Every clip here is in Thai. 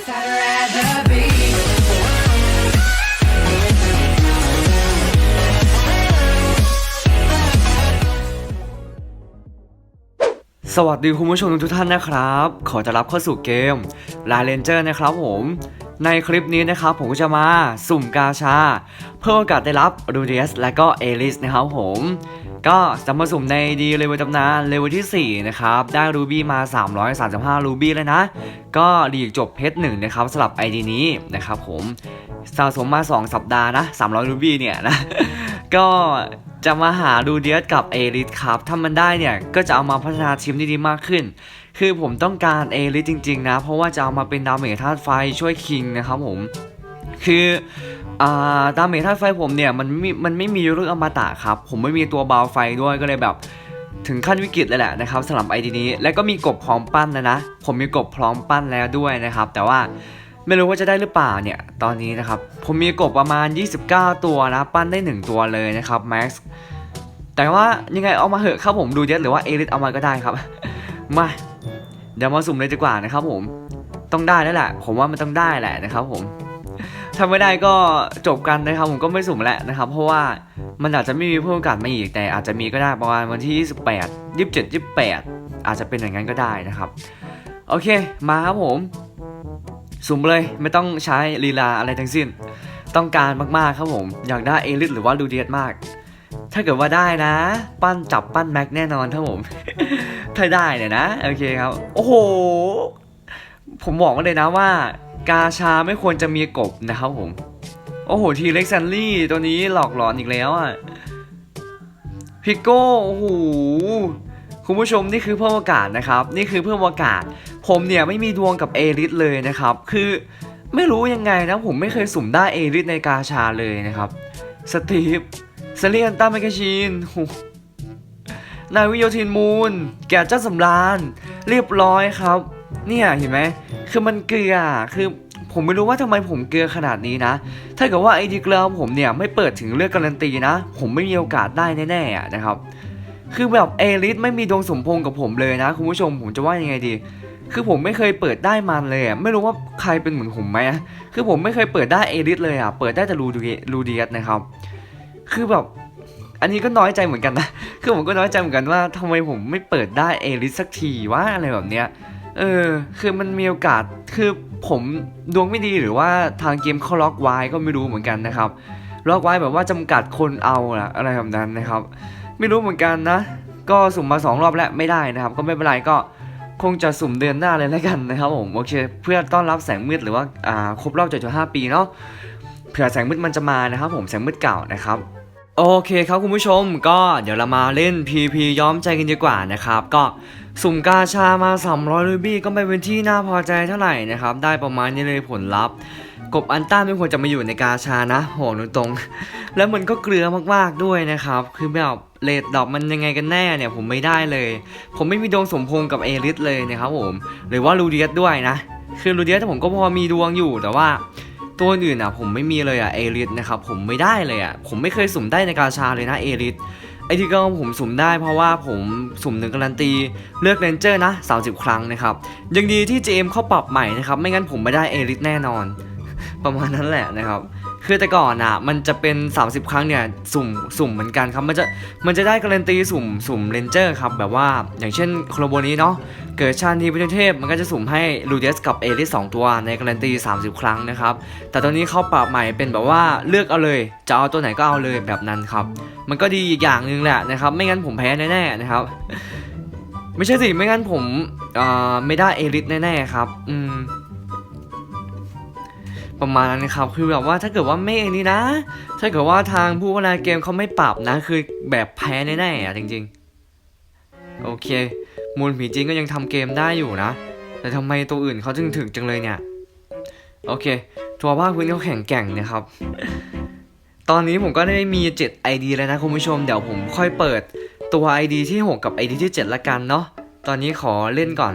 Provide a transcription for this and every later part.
สวัสดีคุณผู้ชมทุกท่านนะครับ ขอจะรับเข้าสู่เกม l าเลนเจอร์นะครับผม ในคลิปนี้นะครับผมก็จะมาสุ่มกาชา เพื่อโอกาสได้รับรูเดียสและก็เอลิสนะครับผม ก็จะมาสุ่มในดีเลเวลตำนานเลเวลที่ 4 นะครับ ได้รูบี้มา 335 รูบี้เลยนะ ก็ดีจบเพชรหนึ่งนะครับสำหรับ ID นี้นะครับผมสะสมมา 2 สัปดาห์นะ 300 รูบี้เนี่ยนะ ก็จะมาหาดูเดียสกับเอลิสครับ ถ้ามันได้เนี่ย ก็จะเอามาพัฒนาทีมได้ดีมากขึ้น คือผมต้องการเอลิจริง ๆ นะ เพราะว่าจะเอามาเป็นดาเมจธาตุไฟช่วยคิงนะครับผม คืออ่าดาเมจธาตุไฟผมเนี่ยมันไม่มันไม่มีเรื่องอมตะครับ ผมไม่มีตัวบาวไฟด้วยก็เลยแบบถึงขั้นวิกฤตเลยแหละนะครับสำหรับไอดีนี้ แล้วก็มีกบพร้อมปั้นนะนะ ผมมีกบพร้อมปั้นแล้วด้วยนะครับ แต่ว่าไม่รู้ว่าจะได้หรือเปล่าเนี่ยตอนนี้นะครับ ผมมีกบประมาณ 29 ตัวนะ ปั้นได้ 1 ตัวเลยนะครับแม็กซ์แต่ว่ายังไงเอามาเหอะครับผมดูเยสหรือว่าเอลิสเอามาก็ได้ครับ มา เดี๋ยวมาสุ่มเลยดีกว่านะครับผม ต้องได้แล้วแหละ ผมว่ามันต้องได้แหละนะครับผมถ้าไม่ได้ก็จบกันนะครับผมก็ไม่สุ่มแล้วนะครับ เพราะว่ามันอาจจะไม่มีเพิ่มโอกาสมาอีกแต่อาจจะมีก็ได้ประมาณวันที่ 28 27 28 อาจจะเป็นอย่างนั้นก็ได้นะครับ โอเคมาครับผม สุ่มเลยไม่ต้องใช้ลีลาอะไรทั้งสิ้น ต้องการมากๆครับผมอยากได้เอลิสหรือว่าลูเดียสมาก ถ้าเกิดว่าได้นะ ปั้นจับปั้นแม็กแน่นอนครับผม ถ้าได้เนี่ยนะ โอเคครับ โอ้โห ผมบอกเลยนะว่า กาชาไม่ควรจะมีกบนะครับผม โอ้โห ทีเล็กซันลี่ตัวนี้หลอกหลอนอีกแล้วอะ พิโก้ โอ้โห คุณผู้ชมนี่คือเพิ่มโอกาสนะครับ นี่คือเพิ่มโอกาสผมเนี่ยไม่มีดวงกับเอริสเลยนะครับ คือไม่รู้ยังไงนะผมไม่เคยสุ่มได้เอริสในกาชาเลยนะครับ สตีฟเซเลียนต้าแมกกาชีนโนายวิโยทินมูล แก่เจ้าสำราญ เรียบร้อยครับ เนี่ยเห็นไหม คือมันเกลือคือผมไม่รู้ว่าทำไมผมเกลือขนาดนี้นะ ถ้าเกิดว่าไอดีเกลือของผมเนี่ยไม่เปิดถึงเลือกการันตีนะ ผมไม่มีโอกาสได้แน่ๆอะนะครับ คือแบบเอลิสไม่มีดวงสมพงษ์กับผมเลยนะคุณผู้ชมผมจะว่ายังไงดี คือผมไม่เคยเปิดได้มันเลยอะไม่รู้ว่าใครเป็นเหมือนผมไหมอะคือผมไม่เคยเปิดได้เอลิสเลยอะ เปิดได้แต่รูดูรูดีสนะครับ คือแบบ อันนี้ก็น้อยใจเหมือนกันนะ คือผมก็น้อยใจเหมือนกันว่าทำไมผมไม่เปิดได้เอลิสสักทีวะอะไรแบบเนี้ย เออ คือมันมีโอกาส คือผมดวงไม่ดีหรือว่าทางเกมเขาล็อกไว้ก็ไม่รู้เหมือนกันนะครับ ล็อกไว้แบบว่าจำกัดคนเอาอะอะไรแบบนั้นนะครับ ไม่รู้เหมือนกันนะ ก็สุ่มมาสองรอบแล้วไม่ได้นะครับ ก็ไม่เป็นไรก็คงจะสุ่มเดือนหน้าเลยแล้วกันนะครับผมโอเค เพื่อต้อนรับแสงมืดหรือว่าอ่าครบรอบ75ปีเนาะเผื่อแสงมืดมันจะมานะครับผมแสงมืดเก่านะครับ โอเคครับคุณผู้ชมก็เดี๋ยวเรามาเล่น PP ย้อมใจกันดีกว่านะครับ ก็สุ่มกาชามา 300รูบี้ก็ไม่เป็นที่น่าพอใจเท่าไหร่นะครับ ได้ประมาณนี้เลยผลลัพธ์ กบอันต้าไม่ควรจะมาอยู่ในกาชานะโหตรงๆ แล้วมันก็เกลือมากๆด้วยนะครับ คือแบบเลดดอกมันยังไงกันแน่เนี่ยผมไม่ได้เลย ผมไม่มีดวงสมพงกับเอริสเลยนะครับผมหรือว่าลูเดียสด้วยนะ คือลูเดียสผมก็พอมีดวงอยู่แต่ว่า ตัวอื่นอะผมไม่มีเลยอะเอริสนะครับผมไม่ได้เลยอะผมไม่เคยสุ่มได้ในกาชาเลยนะเอริสไอที่ก็ผมสุ่มได้เพราะว่าผมสุ่มหนึ่งการันตีเลือกเรนเจอร์นะ 30 ครั้งนะครับยังดีที่ GM เขาปรับใหม่นะครับไม่งั้นผมไม่ได้เอริสแน่นอน ประมาณนั้นแหละนะครับ คือแต่ก่อนอะมันจะเป็น 30 ครั้งเนี่ยสุ่มสุ่มเหมือนกันครับมันจะมันจะได้การันตีสุ่มสุ่มเรนเจอร์ครับแบบว่าอย่างเช่นโคโลโบนี้เนาะเกิดชาติที่ประเทศมันก็จะสุ่มให้ลูเดสกับเอลิส2ตัวในการันตี 30 ครั้งนะครับแต่ตอนนี้เขาปรับใหม่เป็นแบบว่าเลือกเอาเลยจะเอาตัวไหนก็เอาเลยแบบนั้นครับ มันก็ดีอีกอย่างหนึ่งแหละนะครับไม่งั้นผมแพ้แน่ๆนะครับ ไม่ใช่สิไม่งั้นผมเอ่อไม่ได้เอลิสแน่ๆครับ อืม ประมาณนั้นครับ คือแบบว่าถ้าเกิดว่าไม่อันนี้นะ ถ้าเกิดว่าทางผู้พัฒนาเกมเขาไม่ปรับนะ คือแบบแพ้แน่ๆอะจริง ๆ โอเค มูลผีจริงก็ยังทำเกมได้อยู่นะ แต่ทำไมตัวอื่นเขาถึงถึงจังเลยเนี่ย โอเค ทัวร์ภาคพื้นเขาแข่งแกร่งนะครับ ตอนนี้ผมก็ได้มี 7 ID แล้วนะคุณผู้ชม เดี๋ยวผมค่อยเปิดตัว ID ที่ 6 กับ ID ที่ 7 ละกันเนาะ ตอนนี้ขอเล่นก่อน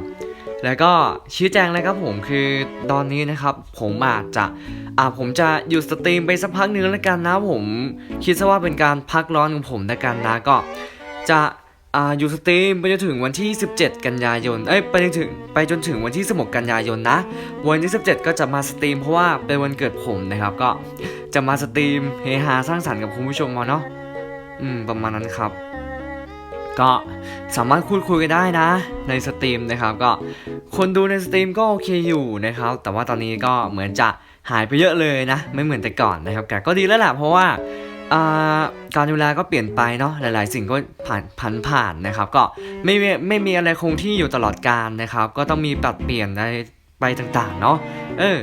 แล้วก็ชี้แจงเลยครับผมคือตอนนี้นะครับผมอาจจะอ่าผมจะหยุดสตรีมไปสักพักนึงแล้วกันนะผมคิดซะว่าเป็นการพักร้อนของผมแล้วกันนะก็จะอ่าอยู่สตรีมไปจนถึงวันที่ 17 กันยายน เอ้ยไปจนถึงไปจนถึงวันที่ 16 กันยายนนะ วันที่ 17 ก็จะมาสตรีมเพราะว่าเป็นวันเกิดผมนะครับ ก็จะมาสตรีมเฮฮาสร้างสรรค์กับคุณผู้ชมมาเนาะ อืม ประมาณนั้นครับ ก็สามารถพูดคุยกันได้นะในสตรีมนะครับก็คนดูในสตรีมก็โอเคอยู่นะครับ แต่ว่าตอนนี้ก็เหมือนจะหายไปเยอะเลยนะ ไม่เหมือนแต่ก่อนนะครับแต่ก็ดีแล้วแหละเพราะว่าการเวลาก็เปลี่ยนไปเนาะหลาย ๆ สิ่งก็ผ่านผ่านผ่านนะครับ ก็ไม่มีไม่มีอะไรคงที่อยู่ตลอดกาลนะครับ ก็ต้องมีปรับเปลี่ยนอะไรไปต่าง ๆ เนาะเออ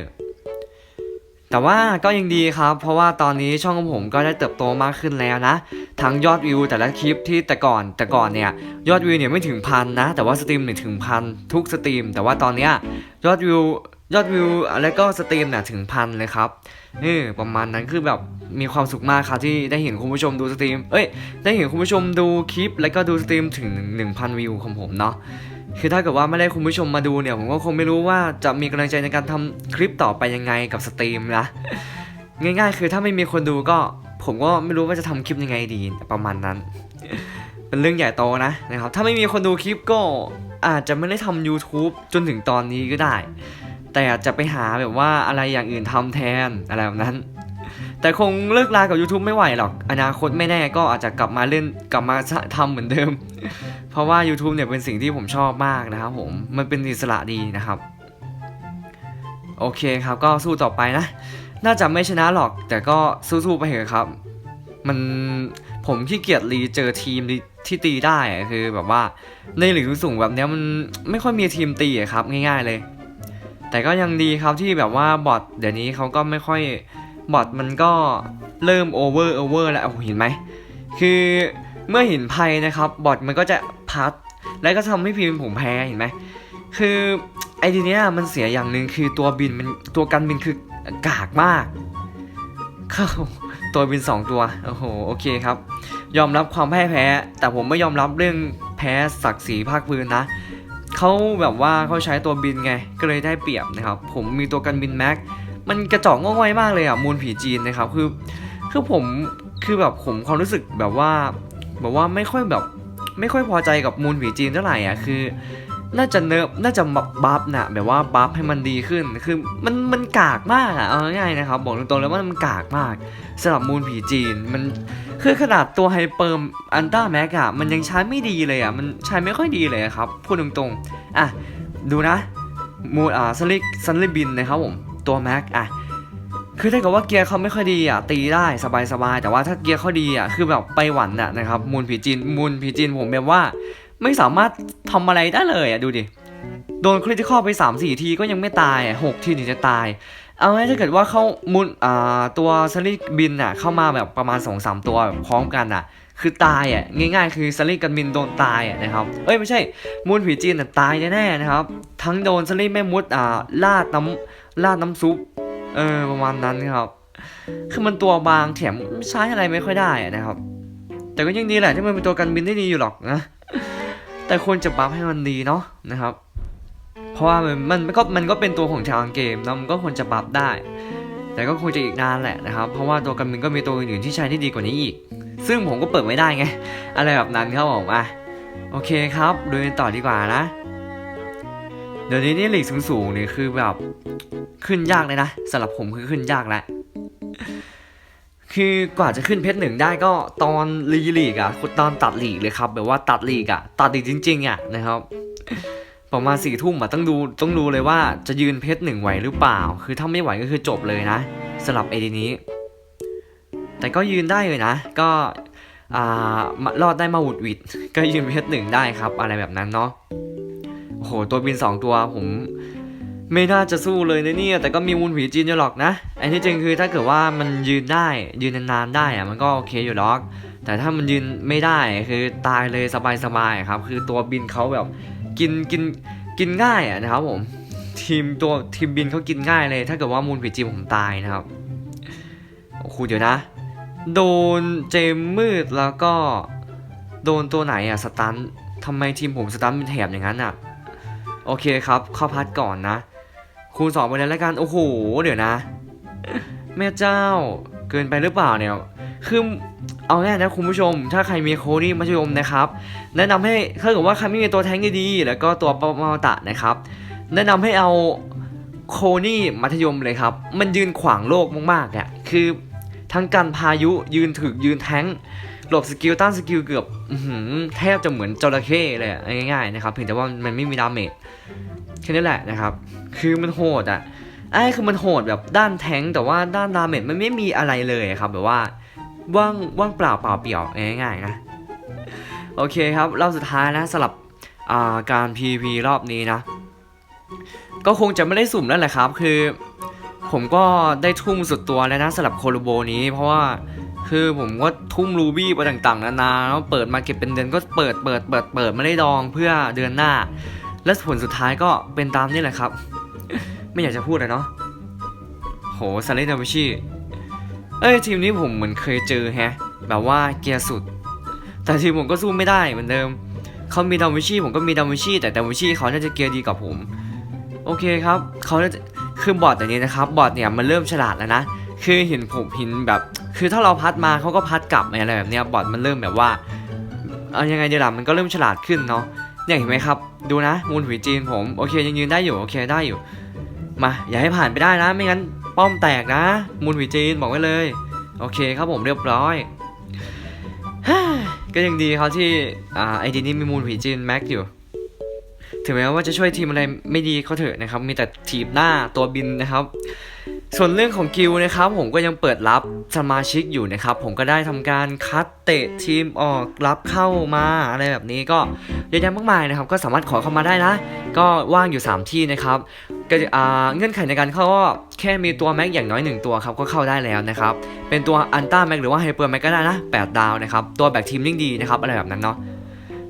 แต่ว่าก็ยังดีครับ เพราะว่าตอนนี้ช่องของผมก็ได้เติบโตมากขึ้นแล้วนะ ทั้งยอดวิวแต่ละคลิปที่แต่ก่อนแต่ก่อนเนี่ยยอดวิวเนี่ยไม่ถึงพันนะ แต่ว่าสตรีมเนี่ยถึงพันทุกสตรีม แต่ว่าตอนเนี้ยยอดวิวยอดวิวแล้วก็สตรีมเนี่ยถึงพันเลยครับเออประมาณนั้นคือแบบมีความสุขมากครับที่ได้เห็นคุณผู้ชมดูสตรีม เอ้ยได้เห็นคุณผู้ชมดูคลิป แล้วก็ดูสตรีมถึง 1,000 วิวของผมเนาะ คือถ้าเกิดว่าไม่ได้คุณผู้ชมมาดูเนี่ย ผมก็คงไม่รู้ว่าจะมีกำลังใจในการทำคลิปต่อไปยังไงกับสตรีมนะง่าย ๆ คือถ้าไม่มีคนดูก็ผมก็ไม่รู้ว่าจะทำคลิปยังไงดีประมาณนั้น เป็นเรื่องใหญ่โตนะนะครับ ถ้าไม่มีคนดูคลิปก็อาจจะไม่ได้ทำ YouTube จนถึงตอนนี้ก็ได้ แต่จะไปหาแบบว่าอะไรอย่างอื่นทำแทนอะไรแบบนั้น แต่คงเลิกลากับ YouTube ไม่ไหวหรอก อนาคตไม่แน่ก็อาจจะกลับมาเล่นกลับมาทำเหมือนเดิม เพราะว่า YouTube เนี่ยเป็นสิ่งที่ผมชอบมากนะครับผมมันเป็นอิสระดีนะครับ โอเคครับก็สู้ต่อไปนะ น่าจะไม่ชนะหรอก แต่ก็สู้ๆไปเถอะครับ มันผมขี้เกียจรีเจอทีมที่ตีได้คือแบบว่าในหลีกสูงแบบนี้มันไม่ค่อยมีทีมตีครับง่าย ๆเลย แต่ก็ยังดีครับที่แบบว่าบอทเดี๋ยวนี้เขาก็ไม่ค่อย บอทมันก็เริ่มโอเวอร์โอเวอร์แล้วโอ้โหเห็นไหม คือเมื่อเห็นภัยนะครับ บอทมันก็จะพัด แล้วก็ทำให้ทีมผมแพ้เห็นไหม คือไอ้ทีเนี้ยมันเสียอย่างหนึ่งคือตัวบินมันตัวกันบินคือกากมากเข้าตัวบิน 2 ตัว โอ้โห โอเคครับ ยอมรับความแพ้แพ้ แต่ผมไม่ยอมรับเรื่องแพ้ศักดิ์ศรีภาคพื้นนะ เขาแบบว่าเขาใช้ตัวบินไง ก็เลยได้เปรียบนะครับ ผมมีตัวกันบินแม็ก มันกระจอกงอกง่อยมากเลยอะมูลผีจีนนะครับคือคือผมคือแบบผมความรู้สึกแบบว่าแบบว่าไม่ค่อยแบบไม่ค่อยพอใจกับมูลผีจีนเท่าไหร่อะคือ น่าจะเนิร์ฟน่าจะบัฟนะแบบว่าบัฟให้มันดีขึ้น คือมันมันกากมากอะเอาง่ายๆนะครับ บอกตรงๆเลยว่ามันกากมากสำหรับมูลผีจีนมันคือขนาดตัวไฮเปอร์อันต้าแม็กอะมันยังใช้ไม่ดีเลยอะมันใช้ไม่ค่อยดีเลยครับพูดตรงๆอะดูนะมูลอ่าซันลิซันลิบินนะครับผม ตัวแม็กอะคือถ้าเกิดว่าเกียร์เขาไม่ค่อยดีอะตีได้สบายๆแต่ว่าถ้าเกียร์เขาดีอะคือแบบไปหวันอะนะครับมูลผีจีนมูลผีจีนผมแบบว่า ไม่สามารถทำอะไรได้เลยอะดูดิโดนคริติคอลไป 3 4 ทีก็ยังไม่ตายอะหกทีถึงจะตาย เอาไว้ถ้าเกิดว่าเขามุนอ่าตัวสลิกบินอะเข้ามาแบบประมาณ 2 3 ตัวพร้อมกันอะ คือตายอะง่ายๆ คือสลิกกันบินโดนตายอะนะครับเอ้ยไม่ใช่มูลผีจีนอะตายแน่ๆนะครับทั้งโดนสลิกแม่มุดอ่าลาดน้ำ ลาดน้ำซุป เออประมาณนั้นครับ คือมันตัวบางแถมใช้อะไรไม่ค่อยได้อะนะครับ แต่ก็ยังดีแหละที่มันเป็นตัวกันบินได้ดีอยู่หรอกนะ แต่ควรจะบัฟให้มันดีเนาะนะครับ เพราะว่ามันมันก็มันก็เป็นตัวของทางเกมนะมันก็ควรจะบัฟได้ แต่ก็คงจะอีกนานแหละนะครับ เพราะว่าตัวกันบินก็มีตัวอื่นๆที่ใช้ได้ดีกว่านี้อีก ซึ่งผมก็เปิดไม่ได้ไง อะไรแบบนั้นครับผมอะโอเคครับดูกันต่อดีกว่านะ เดี๋ยวนี้นี่หลีกสูงๆนี่คือแบบขึ้นยากเลยนะสำหรับผมคือขึ้นยากแล้วคือกว่าจะขึ้นเพชรหนึ่งได้ก็ตอนรีลีกอะตอนตัดลีกเลยครับแบบว่าตัดลีกอะตัดลีกจริงๆอะนะครับ ประมาณสี่ทุ่มอะต้องดูต้องดูเลยว่าจะยืนเพชรหนึ่งไหวหรือเปล่า คือถ้าไม่ไหวก็คือจบเลยนะสำหรับไอดีนี้ แต่ก็ยืนได้เลยนะ ก็อ่ารอดได้มาหวุดหวิดก็ยืนเพชรหนึ่งได้ครับ อะไรแบบนั้นเนาะ หตัวบินสองตัวผม ไม่น่าจะสู้เลยนะเนี่ยแต่ก็มีมูลผีจีนอยู่หรอกนะไอ้ที่จริงคือถ้าเกิดว่ามันยืนได้ยืนนานๆได้อะมันก็โอเคอยู่หรอก แต่ถ้ามันยืนไม่ได้คือตายเลยสบายๆครับ คือตัวบินเขาแบบกินกินกินง่ายอะนะครับผมทีมตัวทีมบินเขากินง่ายเลย ถ้าเกิดว่ามูลผีจีนผมตายนะครับโอ้โหเดี๋ยวนะ โดนเจมมืดแล้วก็ โดนตัวไหนอะสตันทำไมทีมผมสตันเป็นแถบอย่างนั้นอะ โอเคครับ เข้าพัดก่อนนะ คูณสองไปเลยแล้วกันโอ้โห เดี๋ยวนะ แม่เจ้า เกินไปหรือเปล่าเนี่ย คือเอาง่ายนะคุณผู้ชม ถ้าใครมีโคนี่มัธยมนะครับ แนะนำให้ถ้าเกิดว่าใครไม่มีตัวแท้งดีๆแล้วก็ตัวปมาตะนะครับ แนะนำให้เอาโคนี่มัธยมเลยครับ มันยืนขวางโลกมากๆอะคือทั้งการพายุยืนถึกยืนแท้ง หลบสกิลต้านสกิลเกือบแทบจะเหมือนจระเข้เลยง่ายๆนะครับเพียงแต่ว่ามันไม่มีดาเมจแค่นี้แหละนะครับ คือมันโหดอะไอ้คือมันโหดแบบด้านแทงแต่ว่าด้านดาเมจมันไม่มีอะไรเลยครับแบบว่าว่างว่างเปล่าเปล่าเปลี่ยวง่ายๆนะโอเคครับรอบสุดท้ายนะสำหรับาการ PVP รอบนี้นะ ก็คงจะไม่ได้สุ่มแล้วแหละครับ คือ ผมก็ได้ทุ่มสุดตัวแล้วนะสำหรับโคโลโบนี้ เพราะว่า คือผมก็ทุ่มรูบี้ไปต่างๆ นานาแล้วเปิดมาเก็บเป็นเดือนก็เปิดเปิดเปิดเปิดไม่ได้ดองเพื่อเดือนหน้า และผลสุดท้ายก็เป็นตามนี่แหละครับ ไม่อยากจะพูดเลยเนาะโหซาเลดาวิชิเอ้ยทีมนี้ผมเหมือนเคยเจอแฮะ แบบว่าเกียร์สุด แต่ทีมผมก็สู้ไม่ได้เหมือนเดิมเขามีดาวิชีผมก็มีดาวิชีแต่ดาวิชีเขาน่าจะเกียร์ดีกว่าผม โอเคครับเขาน่าจะคือบอทอย่นี้นะครับ บอทเนี่ยมันเริ่มฉลาดแล้วนะ คือเห็นผมเห็นแบบ คือถ้าเราพัดมาเขาก็พัดกลับอะไรแบบเนี้ยบอทมันเริ่มแบบว่าเอายังไงเดี๋ยวล่ะมันก็เริ่มฉลาดขึ้นเนาะเนี่ยเห็นไหมครับ ดูนะมูลหุยจีนผมโอเคยังยืนได้อยู่โอเคได้อยู่ มาอย่าให้ผ่านไปได้นะ ไม่งั้นป้อมแตกนะ มูลหุยจีนบอกไว้เลย โอเคครับผมเรียบร้อยก็ยังดีครับที่อ่าไอดีนี้มีมูลผีจีนแม็กอยู่ถึงแม้ว่าจะช่วยทีมอะไรไม่ดีเขาเถอะนะครับ มีแต่ทีมหน้าตัวบินนะครับ ส่วนเรื่องของกิลนะครับผมก็ยังเปิดรับสมาชิกอยู่นะครับ ผมก็ได้ทำการคัดเตะทีมออกรับเข้ามาอะไรแบบนี้ก็เยอะแยะมากมายนะครับ ก็สามารถขอเข้ามาได้นะ ก็ว่างอยู่ 3 ที่นะครับก็อ่าเงื่อนไขในการเข้าก็แค่มีตัวแม็กอย่างน้อย 1 ตัวครับก็เข้าได้แล้วนะครับ เป็นตัวอันต้าแม็กหรือว่าไฮเปอร์แม็กก็ได้นะ 8 ดาวนะครับ ตัวแบกทีมยิ่งดีนะครับอะไรแบบนั้นเนาะ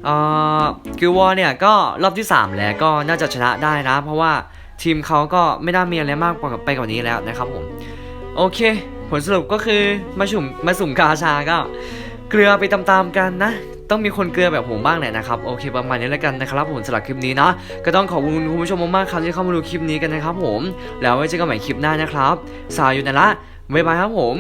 เอ่อกิลวอร์เนี่ยก็รอบที่ 3 แล้วก็น่าจะชนะได้นะ เพราะว่า ทีมเขาก็ไม่ได้มีอะไรมากกว่าไปกว่านี้แล้วนะครับผม โอเค ผลสรุปก็คือมาสุ่มมาสุ่มกาชาก็ เกลือไปตามๆกันนะต้องมีคนเกลือแบบผมบ้างแหละนะครับโอเคประมาณนี้แล้วกันนะครับผมสำหรับคลิปนี้นะก็ต้องขอบคุณคุณผู้ชมมากๆครับที่เข้ามาดูคลิปนี้กันนะครับผม แล้วไว้เจอกันใหม่คลิปหน้านะครับ สายอยู่นั่นละบ๊ายบายครับผม